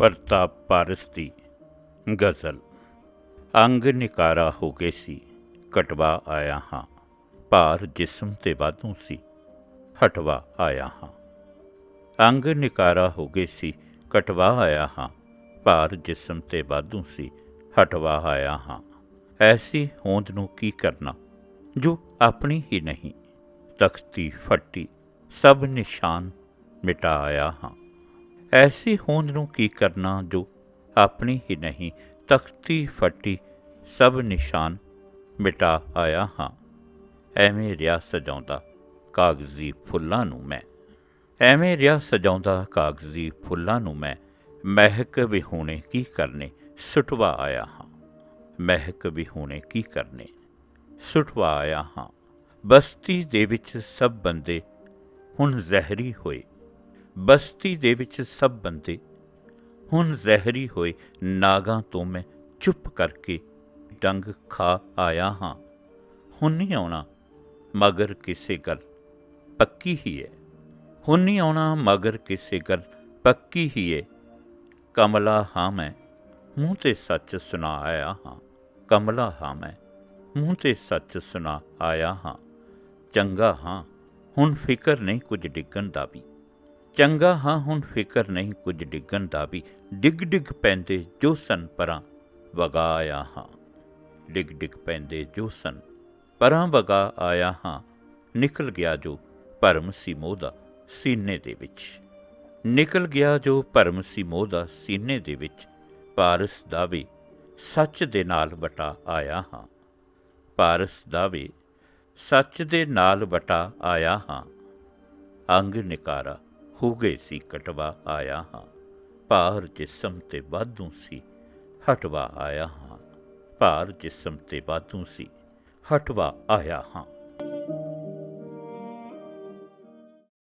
ਪ੍ਰਤਾਪ ਪਾਰਸ ਦੀ ਗਜ਼ਲ। ਅੰਗ ਨਿਕਾਰਾ ਹੋ ਗਏ ਸੀ, ਕਟਵਾ ਆਇਆ ਹਾਂ, ਭਾਰ ਜਿਸਮ ਤੇ ਵਾਧੂ ਸੀ, ਹਟਵਾ ਆਇਆ ਹਾਂ। ਅੰਗ ਨਿਕਾਰਾ ਹੋ ਗਏ ਸੀ, ਕਟਵਾ ਆਇਆ ਹਾਂ, ਭਾਰ ਜਿਸਮ ਤੇ ਵਾਧੂ ਸੀ, ਹਟਵਾ ਆਇਆ ਹਾਂ। ਐਸੀ ਹੋਂਦ ਨੂੰ ਕੀ ਕਰਨਾ, ਜੋ ਆਪਣੀ ਹੀ ਨਹੀਂ, ਤਖਤੀ ਫੱਟੀ ਸਭ ਨਿਸ਼ਾਨ ਮਿਟਾ ਆਇਆ ਹਾਂ। ਐਸੀ ਹੋਂਦ ਨੂੰ ਕੀ ਕਰਨਾ ਜੋ ਆਪਣੀ ਹੀ ਨਹੀਂ, ਤਖਤੀ ਫੱਟੀ ਸਭ ਨਿਸ਼ਾਨ ਮਿਟਾ ਆਇਆ ਹਾਂ। ਐਵੇਂ ਰਿਆ ਸਜਾਉਂਦਾ ਕਾਗਜ਼ੀ ਫੁੱਲਾਂ ਨੂੰ ਮੈਂ। ਐਵੇਂ ਰਿਆ ਸਜਾਉਂਦਾ ਕਾਗਜ਼ੀ ਫੁੱਲਾਂ ਨੂੰ ਮੈਂ। ਮਹਿਕ ਵਿਹੂਣੇ ਕੀ ਕਰਨੇ, ਸੁਟਵਾ ਆਇਆ ਹਾਂ। ਮਹਿਕ ਵਿਹੂਣੇ ਕੀ ਕਰਨੇ, ਸੁਟਵਾ ਆਇਆ ਹਾਂ। ਬਸਤੀ ਦੇ ਵਿੱਚ ਸਭ ਬੰਦੇ ਹੁਣ ਜ਼ਹਿਰੀ ਹੋਏ। ਬਸਤੀ ਦੇ ਵਿੱਚ ਸਭ ਬੰਦੇ, ਹੁਣ ਜ਼ਹਿਰੀ ਹੋਏ ਨਾਗਾਂ ਤੋਂ ਮੈਂ ਚੁੱਪ ਕਰਕੇ ਡੰਗ ਖਾ ਆਇਆ ਹਾਂ। ਹੁਣ ਨਹੀਂ ਆਉਣਾ, ਮਗਰ ਕਿਸੇ ਗੱਲ ਪੱਕੀ ਹੀ ਹੈ। ਹੁਣ ਨਹੀਂ ਆਉਣਾ, ਮਗਰ ਕਿਸੇ ਗੱਲ ਪੱਕੀ ਹੀ ਹੈ। ਕਮਲਾ ਹਾਂ ਮੈਂ, ਮੂੰਹ ਤੇ ਸੱਚ ਸੁਣਾ ਆਇਆ ਹਾਂ। ਕਮਲਾ ਹਾਂ ਮੈਂ, ਮੂੰਹ ਤੇ ਸੱਚ ਸੁਣਾ ਆਇਆ ਹਾਂ। ਚੰਗਾ ਹਾਂ, ਹੁਣ ਫਿਕਰ ਨਹੀਂ ਕੁਝ ਡਿੱਗਣ ਦਾ ਵੀ। ਚੰਗਾ ਹਾਂ, ਹੁਣ ਫਿਕਰ ਨਹੀਂ ਕੁਝ ਡਿੱਗਣ ਦਾ ਵੀ। ਡਿੱਗ ਡਿੱਗ ਪੈਂਦੇ ਜੋ ਸਨ ਪਰਾਂ, ਵਗਾ ਆਇਆ ਹਾਂ। ਡਿੱਗ ਡਿੱਗ ਪੈਂਦੇ ਜੋ ਸਨ ਪਰਾਂ, ਵਗਾ ਆਇਆ ਹਾਂ। ਨਿਕਲ ਗਿਆ ਜੋ ਭਰਮ ਸੀ ਮੋਹਦਾ ਸੀਨੇ ਦੇ ਵਿੱਚ। ਨਿਕਲ ਗਿਆ ਜੋ ਭਰਮ ਸੀ ਮੋਹਦਾ ਸੀਨੇ ਦੇ ਵਿੱਚ। ਪਾਰਸ ਦਾ ਵੀ ਸੱਚ ਦੇ ਨਾਲ ਵਟਾ ਆਇਆ ਹਾਂ। ਪਾਰਸ ਦਾ ਵੀ ਸੱਚ ਦੇ ਨਾਲ ਵਟਾ ਆਇਆ ਹਾਂ। ਅੰਗ ਨਿਕਾਰਾ ਹੋ ਗਏ ਸੀ, ਕਟਵਾ ਆਇਆ ਹਾਂ। ਭਾਰ ਜਿਸਮ ਤੇ ਵਾਧੂ ਸੀ, ਹਟਵਾ ਆਇਆ ਹਾਂ। ਭਾਰ ਜਿਸਮ ਤੇ ਵਾਧੂ ਸੀ, ਹਟਵਾ ਆਇਆ ਹਾਂ।